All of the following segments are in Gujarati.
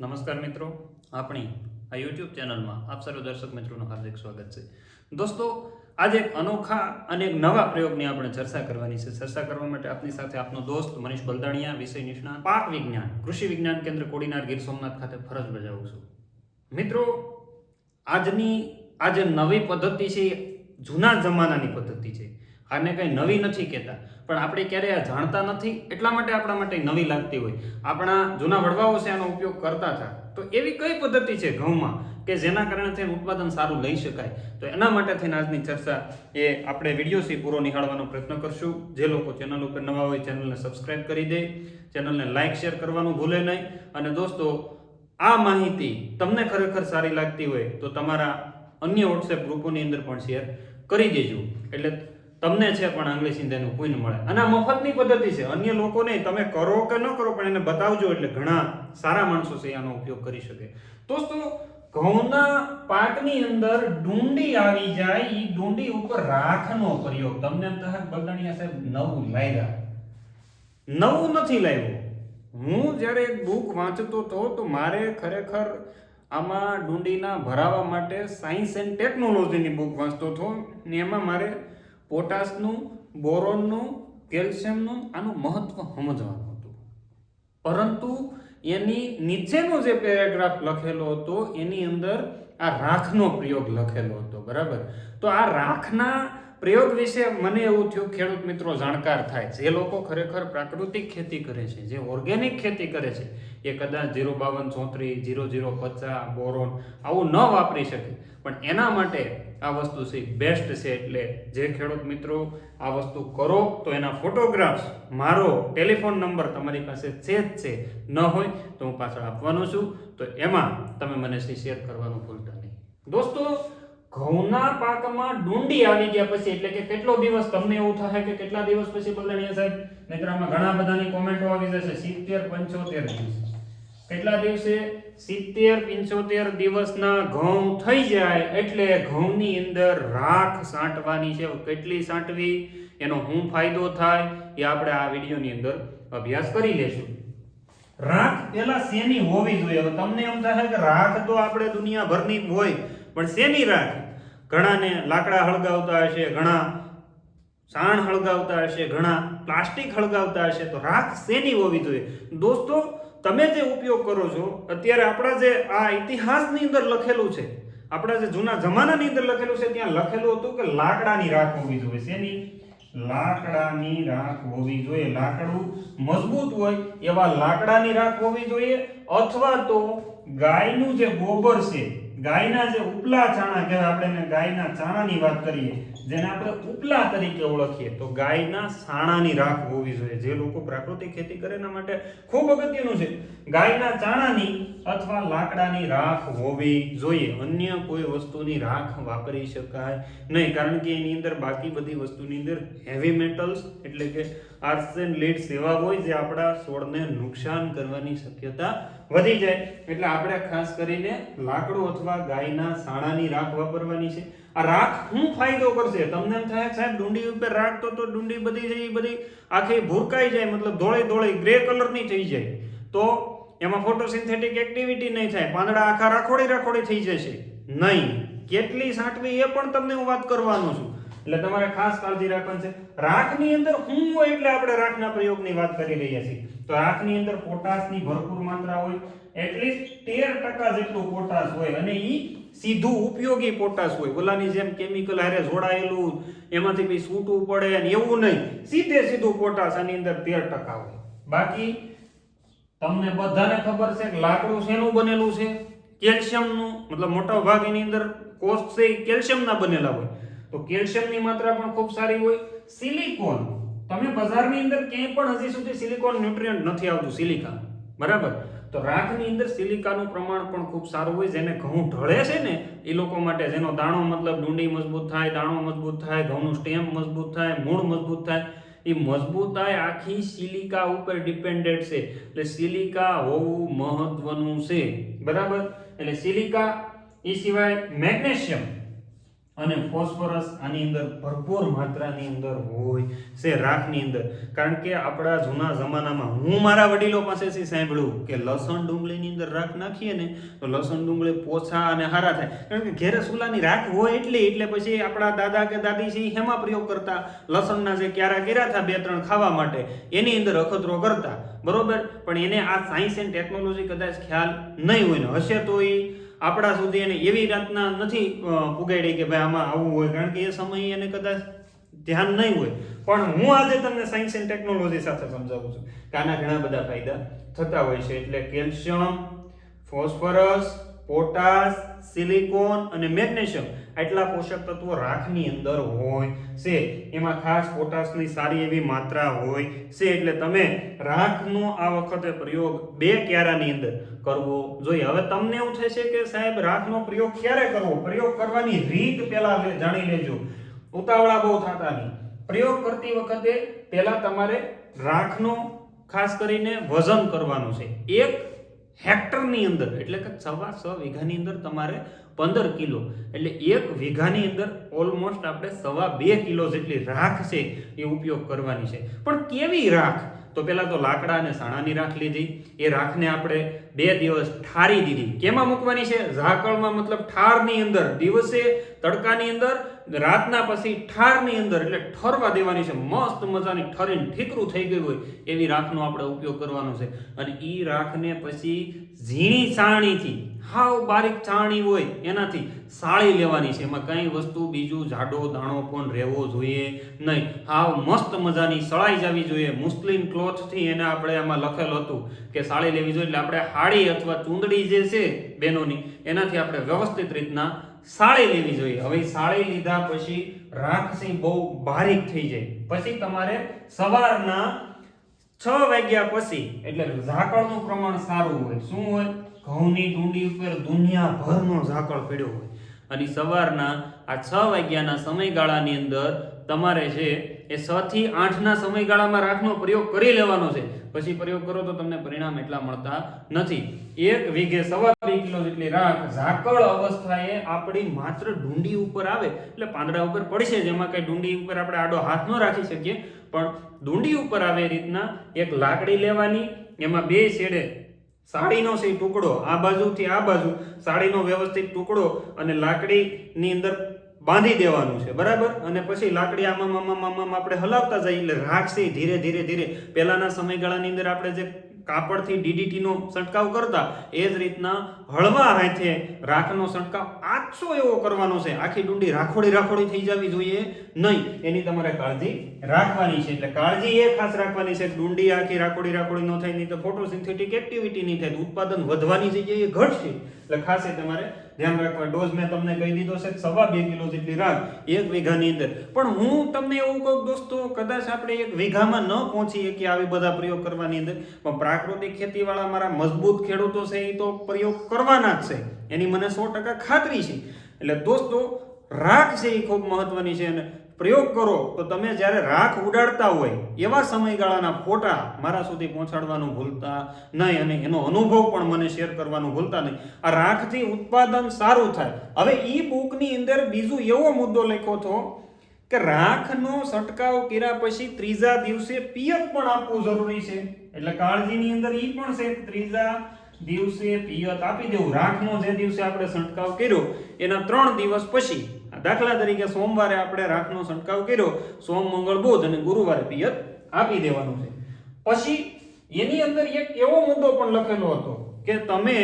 નમસ્કાર મિત્રો, આપણી આ યુટ્યુબ ચેનલમાં આપ સર્વ દર્શક મિત્રોનું હાર્દિક સ્વાગત છે. દોસ્તો, આજે એક અનોખા અને એક નવા પ્રયોગની આપણે ચર્ચા કરવાની છે. ચર્ચા કરવા માટે આપની સાથે આપનો દોસ્ત મનીષ બલદાણિયા, વિષય નિષ્ણાત, પાક વિજ્ઞાન, કૃષિ વિજ્ઞાન કેન્દ્ર, કોડીનાર, ગીર સોમનાથ ખાતે ફરજ બજાવું છું. મિત્રો, આજની આ જે નવી પદ્ધતિ છે, જૂના જમાનાની પદ્ધતિ છે. આને કંઈ નવી નથી કહેતા. પણ આપણે ક્યારેય આ જાણતા નથી, એટલા માટે આપણા માટે નવી લાગતી હોય. આપણા જૂના વડવાઓ છે આનો ઉપયોગ કરતા હતા. તો એવી કઈ પદ્ધતિ છે ઘઉંમાં કે જેના કારણે થઈને ઉત્પાદન સારું લઈ શકાય? તો એના માટે થઈને આજની ચર્ચા એ આપણે વિડીયોથી પૂરો નિહાળવાનો પ્રયત્ન કરશું. જે લોકો ચેનલ ઉપર નવા હોય, ચેનલને સબસ્ક્રાઇબ કરી દે. ચેનલને લાઇક, શેર કરવાનું ભૂલે નહીં. અને દોસ્તો, આ માહિતી તમને ખરેખર સારી લાગતી હોય તો તમારા અન્ય વોટ્સએપ ગ્રુપોની અંદર પણ શેર કરી દેજો. એટલે તમને છે પણ આંગળી સિંધાનું પુણ્ય મળે. અને આ મફતની પદ્ધતિ છે. અન્ય લોકોને તમે કરો કે ન કરો પણ એને બતાવજો એટલે ઘણા સારા માણસો છે આનો ઉપયોગ કરી શકે. દોસ્તો, ઘઉંના પાકની અંદર ડુંડી આવી જાય એ ડુંડી ઉપર રાખનો પ્રયોગ. તમને એમ થાય કે સાહેબ, નવું લાવ્યા નવું નથી લાવ્યું હું જ્યારે એક બુક વાંચતો હતો તો મારે ખરેખર આમાં ડુંડીના ભરાવા માટે સાયન્સ એન્ડ ટેકનોલોજીની બુક વાંચતો હતો. ને એમાં મારે પોટાશનું, બોરોનનું, કેલ્શિયમનું આનું મહત્વ સમજવાનું હતું. પરંતુ એની નીચેનો જે પેરેગ્રાફ લખેલો હતો, એની અંદર આ રાખનો પ્રયોગ લખેલો હતો, બરાબર? તો આ રાખના પ્રયોગ વિશે મને એવું થયું, ખેડૂત મિત્રો, જાણકાર થાય જે લોકો ખરેખર પ્રાકૃતિક ખેતી કરે છે, જે ઓર્ગેનિક ખેતી કરે છે. એ કદાચ ઝીરો બાવન, ચોત્રીસ, જીરો જીરો, પચાસ, બોરોન આવું ન વાપરી શકે. પણ એના માટે આ વસ્તુ છે બેસ્ટ છે એટલે જે ખેડૂત મિત્રો આ વસ્તુ કરો, તો એના ફોટોગ્રાફ્સ મારો ટેલિફોન નંબર તમારી પાસે છે જ છે. ન હોય તો હું પાછળ આપવાનો છું. તો એમાં તમે મને શેર કરવાનું ભૂલતા નહીં. દોસ્તો, ઘઉંના પાકમાં ડુંડી આવી ગયા પછી એટલે કે કેટલો દિવસ તમને એવું થાય કે કેટલા દિવસ પછી બદલાણીયા સાહેબ? નહીતર ઘણા બધાની કોમેન્ટો આવી જશે. સિત્તેર, પંચોતેર દિવસ. કેટલા દિવસે? સિત્તેર, પંચોતેર દિવસના ઘઉં થઈ જાય એટલે ઘઉંની અંદર રાખ સાંટવાની છે. કેટલી સાંટવી? એનો શું ફાયદો થાય એ આપણે આ વિડીયોની અંદર અભ્યાસ કરી લેશું. રાખ પેલા શેની હોવી જોઈએ? હવે તમને એમ થાય કે રાખ તો આપણે દુનિયાભરની હોય, પણ શેની રાખ? ઘણાને લાકડા હળગાવતા હશે, ઘણા સાણ હળગાવતા હશે, ઘણા પ્લાસ્ટિક હળગાવતા હશે. તો રાખ શેની હોવી જોઈએ? દોસ્તો તમે જે ઉપયોગ કરો છો, અત્યારે આપણા જે આ ઇતિહાસની અંદર લખેલું છે, આપણા જે જૂના જમાનાની અંદર લખેલું છે, ત્યાં લખેલું હતું કે લાકડાની રાખ હોવી જોઈએ. શેની? લાકડાની રાખ હોવી જોઈએ. લાકડું મજબૂત હોય એવા લાકડાની રાખ હોવી જોઈએ અથવા તો ગાયનું જે ગોબર છે, ગાયના જે ઉપલા ચાણા કહેવાય આપણે ગાયના ચાણાની વાત કરીએ જેને આપણે ઉપલા તરીકે ઓળખીએ, તો ગાયના સાણાની રાખ હોવી જોઈએ. જે લોકો પ્રાકૃતિક ખેતી કરે એના માટે ખૂબ અગત્યનું છે. ગાયના ચાણાની અથવા લાકડાની રાખ હોવી જોઈએ. અન્ય કોઈ વસ્તુની રાખ વાપરી શકાય નહીં, કારણ કે એની અંદર બાકી બધી વસ્તુની અંદર હેવી મેટલ્સ એટલે કે આર્સેન લીડ્સ એવા હોય, જે આપણા છોડને નુકસાન કરવાની શક્યતા વધી જાય. એટલે આપણે ખાસ કરીને લાકડું અથવા ગાયના સાણાની રાખ વાપરવાની છે. આ રાખ શું ફાયદો કરશે? તમને એમ થાય, સાહેબ, ડુંડી ઉપર રાખ તો તો ડુંડી બધી જઈ બધી આખી ભૂરકાઈ જાય, મતલબ ધોળે ધોળે, ગ્રે કલરની થઈ જાય. તો એમાં ફોટોસિન્થેટિક એક્ટિવિટી નહીં થાય, પાંદડા આખા રાખોડી રાખોડી થઈ જશે. નહીં. કેટલી સાંટવી એ પણ તમને હું વાત કરવાનો છું. એટલે તમારે ખાસ કાળજી રાખવાની છે. રાખની અંદર હું હોય એટલે આપણે રાખના પ્રયોગની વાત કરી રહ્યા છીએ. તો રાખની અંદર પોટાશની ભરપૂર માત્રા હોય, એટલીસ્ટ તેર ટકા જેટલું પોટાશ હોય અને એ સીધું ઉપયોગી પોટાશ હોય. ઓલાની જેમ કેમિકલ હારે જોડાયેલું, એમાંથી બી છૂટવું પડે ને એવું નહીં. સીધે સીધું પોટાશ આની અંદર તેર ટકા હોય. બાકી તમને બધાને ખબર છે કે લાકડું શેનું બનેલું છે? કેલ્શિયમનું, મતલબ મોટો ભાગ એની અંદર કોષ છે કેલ્શિયમના બનેલા હોય. તો કેલ્શિયમની માત્રા પણ ખૂબ સારી હોય. સિલિકોન, તમે બજારની અંદર ક્યાંય પણ હજી સુધી સિલિકોન ન્યુટ્રિયન્ટ નથી આવતું, સિલિકા. બરાબર? તો રાખની અંદર સિલિકાનું પ્રમાણ પણ ખૂબ સારું હોય, જેને ઘઉં ઢળે છે ને, એ લોકો માટે જેનો દાણો મતલબ ડુંડી મજબૂત થાય, દાણો મજબૂત થાય, ઘઉંનું સ્ટેમ મજબૂત થાય, મૂળ મજબૂત થાય, એ મજબૂતાઈ આખી સિલિકા ઉપર ડિપેન્ડેડ છે. એટલે સિલિકા હોવું મહત્વનું છે. બરાબર? એટલે સિલિકા, એ સિવાય મેગ્નેશિયમ અને ફોસ્ફરસ આની અંદર ભરપૂર માત્રાની અંદર હોય છે, રાખની અંદર. કારણ કે આપણા જૂના જમાનામાં, હું મારા વડીલો પાસેથી સાંભળ્યું કે લસણ ડુંગળીની અંદર રાખ નાખીએ ને, તો લસણ ડુંગળી પોછા અને હારા થાય. કારણ કે ઘેરે સુલાની રાખ હોય એટલી, એટલે પછી આપણા દાદા કે દાદી છે હેમાં પ્રયોગ કરતા લસણના જે ક્યારા કર્યા હતા બે ત્રણ ખાવા માટે, એની અંદર અખતરો કરતા. બરોબર? પણ એને આ સાયન્સ એન્ડ ટેકનોલોજી કદાચ ખ્યાલ નહીં હોય ને, હશે તો એ આપણા સુધી એને એવી રાતના નથી પુગાડી કે ભાઈ આમાં આવું હોય. કારણ કે એ સમયે એને કદાચ ધ્યાન નહીં હોય. પણ હું આજે તમને સાયન્સ એન્ડ ટેકનોલોજી સાથે સમજાવું છું કે આના ઘણા બધા ફાયદા થતા હોય છે. એટલે કેલ્શિયમ, ફોસ્ફરસ, પોટાશ, સિલિકોન અને મેગ્નેશિયમ આટલા પોષક તત્વો રાખની અંદર હોય, છે. એમાં ખાસ પોટાશની સારી એવી માત્રા હોય, છે. એટલે તમે રાખનો આ વખતે પ્રયોગ બે ક્યારાની અંદર કરવો જોઈએ. હવે તમને એવું થશે કે સાહેબ, રાખનો પ્રયોગ ક્યારે કરવો? પ્રયોગ કરવાની રીત પહેલા જાણી લેજો. ઉતાવળા બહુ થતા નહીં. પ્રયોગ કરતી વખતે પહેલા તમારે રાખનો ખાસ કરીને વજન કરવાનું છે. એક હેક્ટરની અંદર, એટલે કે સવા સ વીઘાની અંદર તમારે પંદર કિલો. એટલે એક વીઘાની અંદર ઓલમોસ્ટ આપણે સવા બે કિલો જેટલી રાખ છે એ ઉપયોગ કરવાની છે. પણ કેવી રાખ? તો પહેલાં તો લાકડા અને સાણાની રાખ લીધી. એ રાખને આપણે બે દિવસ ઠારી દીધી. કેમાં મૂકવાની છે? ઝાકળમાં, મતલબ ઠારની અંદર. દિવસે તડકાની અંદર, રાતના પછી ઠારની અંદર. એટલે ઠરવા દેવાની છે. મસ્ત મજાની ઠરીને ઠીકરું થઈ ગયું હોય એવી રાખનો આપણે ઉપયોગ કરવાનો છે. અને એ રાખને પછી ઝીણી ચાણીથી, હાવ બારીક ચાણી હોય એનાથી સાળી લેવાની છે. એમાં કંઈ વસ્તુ, બીજું, જાડો, દાણો પણ રહેવો જોઈએ નહીં. હાવ મસ્ત મજાની સળાઈ જવી જોઈએ. મુસ્લિમ ક્લોથથી એને આપણે એમાં લખેલું હતું કે સાળી લેવી જોઈએ. એટલે આપણે હાડી અથવા ચૂંદડી જે છે બેનોની, એનાથી આપણે વ્યવસ્થિત રીતના સાળી લેવી જોઈએ. હવે સાળી લીધા પછી રાખ છે બહુ બારીક થઈ જાય. પછી તમારે સવારના છ વાગ્યા પછી, એટલે ઝાકળનું પ્રમાણ સારું હોય. શું હોય? ઘઉંની ડુંડી ઉપર દુનિયાભરનો ઝાકળ પડ્યો હોય. અને સવારના આ છ વાગ્યાના સમયગાળાની અંદર તમારે છે એ છ થી આઠના સમયગાળામાં રાખનો પ્રયોગ કરી લેવાનો છે. પછી પ્રયોગ કરો તો તમને પરિણામ એટલા મળતા નથી. એક વીઘે સવા બે કિલો જેટલી રાખ ઝાકળ અવસ્થાએ આપણી માત્ર ડુંડી ઉપર આવે. એટલે પાંદડા ઉપર પડશે જેમાં કંઈ ડુંડી ઉપર આપણે આડો હાથ ન રાખી શકીએ. પણ ડુંડી ઉપર આવે રીતના એક લાકડી લેવાની, એમાં બે છેડે સાડીનો છે ટુકડો, આ બાજુથી આ બાજુ સાડીનો વ્યવસ્થિત ટુકડો અને લાકડીની અંદર બાંધી દેવાનું છે, બરાબર? અને પછી લાકડી આમાં આમાં આમાં આપણે હલાવતા જઈએ, એટલે રાખશે ધીરે ધીરે ધીરે. પહેલાના સમયગાળાની અંદર આપણે જે કાપડથી ડીડીટીનો છંટકાવ કરતા, એ જ રીતના હળવા હાથે રાખનો છંટકાવ આછો એવો કરવાનો છે. આખી ડુંડી રાખોડી રાખોડી થઈ જવી જોઈએ નહીં. એની તમારે કાળજી રાખવાની છે. એટલે કાળજી એ ખાસ રાખવાની છે ડુંડી આખી રાખોડી રાખોડી ન થાય, નહીં તો ફોટોસિન્થેટિક એક્ટિવિટી નહીં થાય. ઉત્પાદન વધવાની જગ્યાએ ઘટશે. એટલે ખાસ એ તમારે ધ્યાન રાખવા ડોઝ મેં તમને કહી દીધો છે સવા બે કિલો જેટલી રાખ એક વીઘાની અંદર. પણ હું તમને એવું કહું દોસ્તો, કદાચ આપણે એક વીઘામાં ન પહોંચી કે આવી બધા પ્રયોગ કરવાની અંદર, પણ પ્રાકૃતિક ખેતીવાળા મારા મજબૂત ખેડૂતો છે એ તો પ્રયોગ કરવાના જ છે. એની મને સો ટકા ખાતરી છે. એટલે દોસ્તો, રાખ છે એ ખૂબ મહત્વની છે અને પ્રયોગ કરો, તો તમે જ્યારે રાખ ઉડાડતા હોય, એવા સમયગાળાના ફોટા મારા સુધી પહોંચાડવાનું ભૂલતા નહીં અને એનો અનુભવ પણ મને શેર કરવાનું ભૂલતા નહીં. આ રાખથી ઉત્પાદન સારું થાય. હવે ઈ બુકની અંદર બીજું એવો મુદ્દો લખ્યો હતો કે રાખનો છંટકાવ કર્યા પછી ત્રીજા દિવસે પિયત પણ આપવું જરૂરી છે. એટલે કાળજીની અંદર ઈ પણ છે ત્રીજા દિવસે પિયત આપી દેવું. રાખનો જે દિવસે આપણે છંટકાવ કર્યો, એના ત્રણ દિવસ પછી દાખલા તરીકે સોમવારે આપણે રાખનો છંટકાવ કર્યો. સોમ, મંગળ, બુધ અને ગુરુવારે પિયત આપી દેવાનું છે. પછી એની અંદર એક એવો મુદ્દો પણ લખેલો હતો કે તમે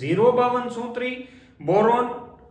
ઝીરો બાવન સુત્રી, બોરોન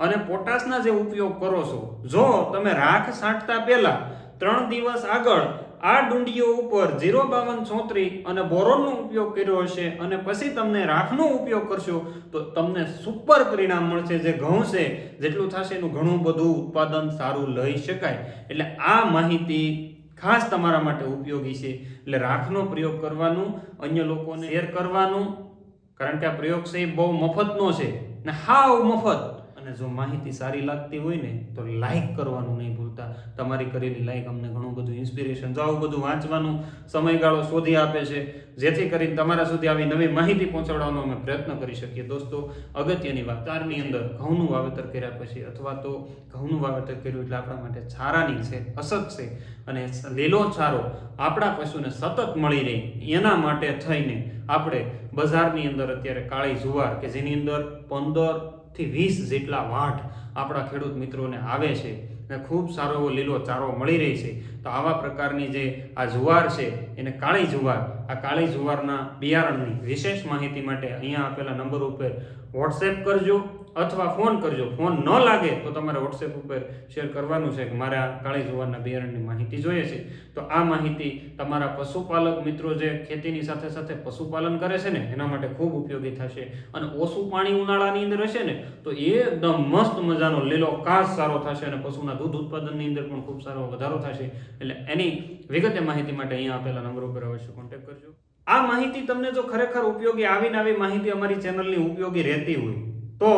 અને પોટાશના જે ઉપયોગ કરો છો, જો તમે રાખ છાંટતા પહેલા ત્રણ દિવસ આગળ આ ડુંડીઓ ઉપર ઝીરો બાવન ચોત્રી અને બોરોનનો ઉપયોગ કર્યો હશે અને પછી તમને રાખનો ઉપયોગ કરશો તો તમને સુપર પરિણામ મળશે જે ઘઉં છે. જેટલું થશે એનું ઘણું બધું ઉત્પાદન સારું લઈ શકાય. એટલે આ માહિતી ખાસ તમારા માટે ઉપયોગી છે. એટલે રાખનો પ્રયોગ કરવાનું, અન્ય લોકોને શેર કરવાનું, કારણ કે આ પ્રયોગ છે એ બહુ મફતનો છે. ને હાવ મફત. અને જો માહિતી સારી લાગતી હોય ને, તો લાઈક કરવાનું નહીં ભૂલતા. તમારી કરેલી લાઈક અમને ઘણું બધું ઇન્સ્પિરેશન જો આવું બધું વાંચવાનું સમયગાળો શોધી આપે છે, જેથી કરીને તમારા સુધી આવી નવી માહિતી પહોંચાડવાનો અમે પ્રયત્ન કરી શકીએ. દોસ્તો, અગત્યની વાત, તારની અંદર ઘઉંનું વાવેતર કર્યા પછી, અથવા તો ઘઉંનું વાવેતર કર્યું એટલે આપણા માટે છારાની છે, અસત છે, અને લીલો છારો આપણા પશુને સતત મળી રહે. એના માટે થઈને આપણે બજારની અંદર અત્યારે કાળી જુવાર, કે જેની અંદર પંદર થી વીસ જેટલા વાટ આપણા ખેડૂત મિત્રોને આવે છે અને ખૂબ સારો એવો લીલો ચારો મળી રહી છે. તો આવા પ્રકારની જે આ જુવાર છે, એને કાળી જુવાર, આ કાળી જુવારના બિયારણની વિશેષ માહિતી માટે અહીંયા આપેલા નંબર ઉપર વોટ્સએપ કરજો. અથવા ફોન કરજો. ફોન ન લાગે તો તમારે વોટ્સએપ ઉપર શેર કરવાનું છે કે મારે આ કાળી જુવારના બિયારણની માહિતી જોઈએ છે. તો આ માહિતી તમારા પશુપાલક મિત્રો જે ખેતીની સાથે સાથે પશુપાલન કરે છે ને, એના માટે ખૂબ ઉપયોગી થશે. અને ઓછું પાણી ઉનાળાની અંદર હશે ને, તો એકદમ મસ્ત મજાનો લીલો કાસ સારો થશે અને પશુના દૂધ ઉત્પાદનની અંદર પણ ખૂબ સારો વધારો થશે. એટલે એની વિગતે માહિતી માટે અહીંયા આપેલા નંબર ઉપર અવશ્ય કોન્ટેક્ટ કરજો. આ માહિતી તમને જો ખરેખર ઉપયોગી આવીને આવી માહિતી અમારી ચેનલની ઉપયોગી રહેતી હોય તો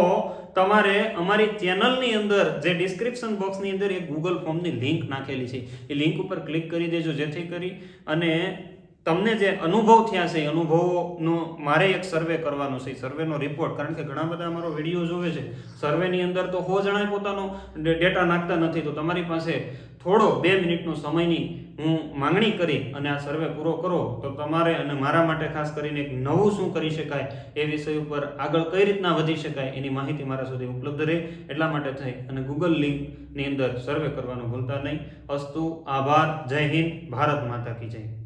તમારે અમારી ચેનલની અંદર જે ડિસ્ક્રિપ્શન બોક્સની અંદર એક ગૂગલ ફોર્મની લિંક નાખેલી છે. એ લિંક ઉપર ક્લિક કરી દેજો જેથી કરી અને તમને જે અનુભવ થયા છે, એ અનુભવોનો મારે એક સર્વે કરવાનો છે. સર્વેનો રિપોર્ટ કારણ કે ઘણા બધા અમારો વીડિયો જોવે છે. સર્વેની અંદર તો હો જણાય પોતાનો ડેટા નાખતા નથી. તો તમારી પાસે થોડો બે મિનિટનો સમયની હું માંગણી કરી અને આ સર્વે પૂરો કરો, તો તમારે અને મારા માટે ખાસ કરીને એક નવું શું કરી શકાય, એ વિષય ઉપર આગળ કઈ રીતના વધી શકાય, એની માહિતી મારા સુધી ઉપલબ્ધ રહે. એટલા માટે થઈ. અને ગૂગલ લિંકની અંદર સર્વે કરવાનું ભૂલતા નહીં. અસ્તુ, આભાર. જય હિન્દ. ભારત માતા કી જય.